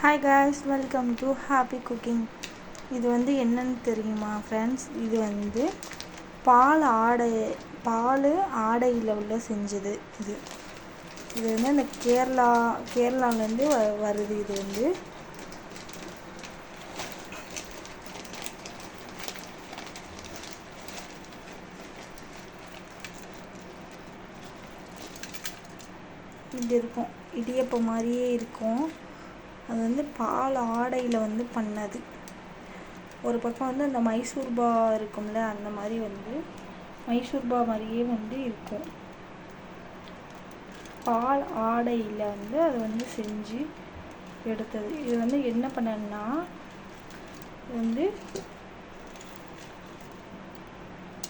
Hi guys welcome to happy cooking இது வந்து என்னன்னு தெரியுமா ஃப்ரெண்ட்ஸ் இது வந்து பால் ஆடை பால் ஆடையில் உள்ள செஞ்சது இது. இது வந்து இந்த கேரளா கேரளாலேருந்து வ வருது இது வந்து. இது இருக்கும். இடியப்பம் மாதிரியே இருக்கும். அது வந்து பால் ஆடையில் வந்து பண்ணது. ஒரு பக்கம் வந்து அந்த மைசூர்பா இருக்கும்ல அந்த மாதிரி வந்து மைசூர்பா மாதிரியே வந்து இருக்கும். பால் ஆடையில் வந்து அதை வந்து செஞ்சு எடுத்தது. இது வந்து என்ன பண்ணேன்னா வந்து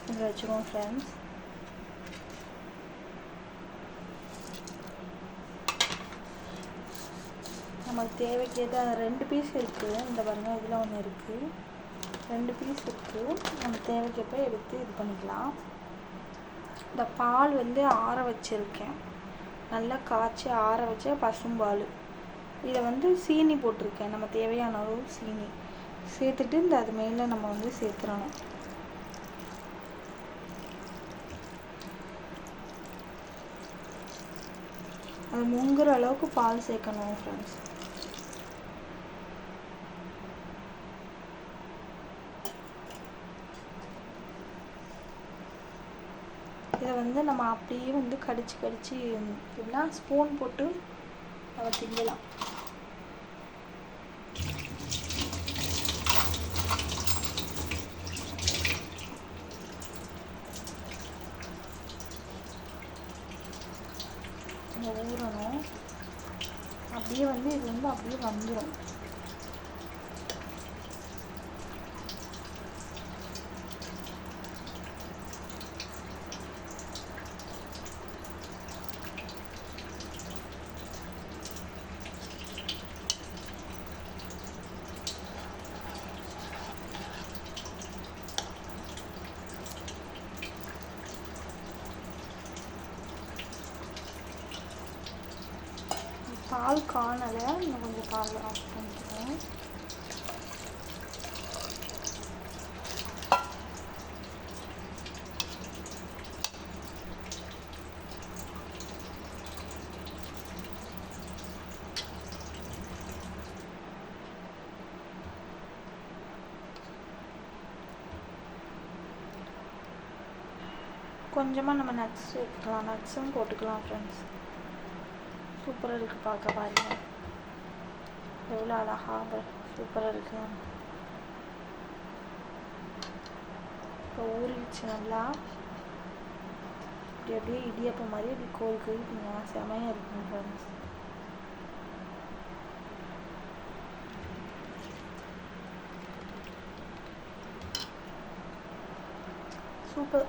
இதில் வச்சுருவோம் ஃப்ரெண்ட்ஸ் நமக்கு தேவைக்கேற்ற ரெண்டு பீஸ் இருக்குது இந்த பாருங்க இதில் ஒன்று இருக்குது ரெண்டு பீஸ் இருக்குது நம்ம தேவைக்கேற்ப எடுத்து இது பண்ணிக்கலாம். இந்த பால் வந்து ஆற வச்சுருக்கேன். நல்லா காய்ச்சி ஆற வச்ச பசும்பால் இதை வந்து சீனி போட்டிருக்கேன். நம்ம தேவையான அளவு சீனி. சேர்த்துட்டு இந்த அது மேலே நம்ம வந்து சேர்த்துடணும் அது முங்குற அளவுக்கு பால் சேர்க்கணும் ஃப்ரெண்ட்ஸ் இதை வந்து நம்ம அப்படியே வந்து கடிச்சு கடிச்சு எப்படின்னா ஸ்பூன் போட்டு நம்ம திங்கலாம். ஊறணும். அப்படியே வந்து இது வந்து அப்படியே வந்துடும் பால் காணலை. இன்னும் கொஞ்சம் பால் ஆஃப் பண்ணிக்கிறேன் கொஞ்சமாக நம்ம நட்ஸ் சேர்த்துக்கலாம். நட்ஸும் போட்டுக்கலாம் ஃப்ரெண்ட்ஸ் சூப்பராக இருக்குது பார்க்க பாருங்க. எவ்வளோ அழகாக சூப்பராக இருக்கு. இப்போ ஊறிடுச்சு நல்லா. இப்படி அப்படியே இடியப்பம் மாதிரி இப்படி கோல் கோல் செமையாக இருக்குங்க ஃப்ரெண்ட்ஸ் சூப்பர்.